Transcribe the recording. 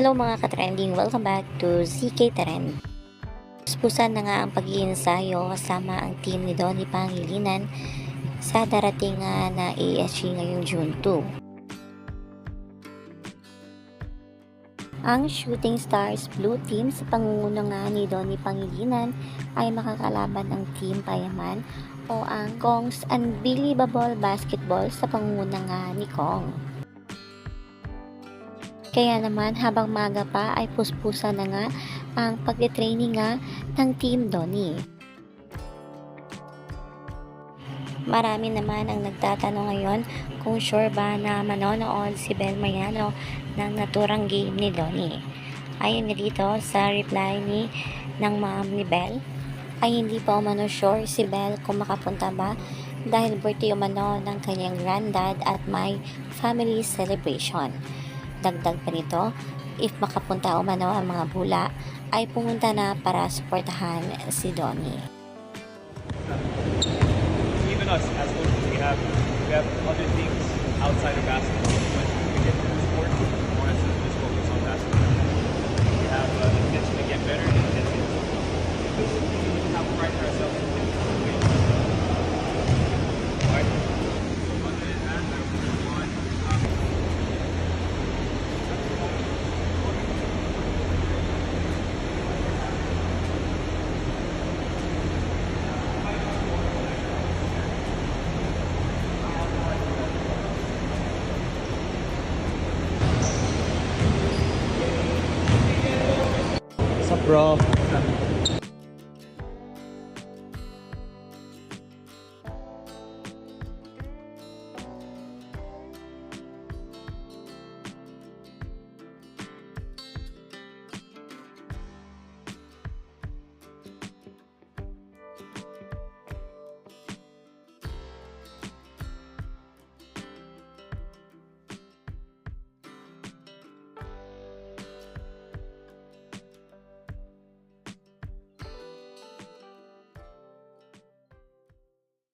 Hello mga ka-trending, welcome back to ZK Trend. Puspusan na nga ang pag-iinsayo kasama ang team ni Donnie Pangilinan sa darating nga na ASG ngayong June 2. Ang Shooting Stars Blue Team sa pangunguna nga ni Donnie Pangilinan ay makakalaban ng Team Payaman o ang Kong's Unbelievable Basketball sa pangunguna nga ni Kong. Kaya naman habang maga pa ay puspusan na nga ang pagtitraining nga ng Team Donnie. Marami naman ang nagtatanong ngayon kung sure ba na manonood si Bel Mariano ng naturang game ni Donnie. Ayon nga dito sa reply ni ng mom ni Bel, ay hindi pa umano sure si Bel kung makapunta ba dahil birthday umano ng kanyang granddad at may family celebration. Dagdag pa nito, if makapunta umano ang mga bula, ay pumunta na para suportahan si Donnie. even us as coaches, we have we have other things outside of basketball. bro.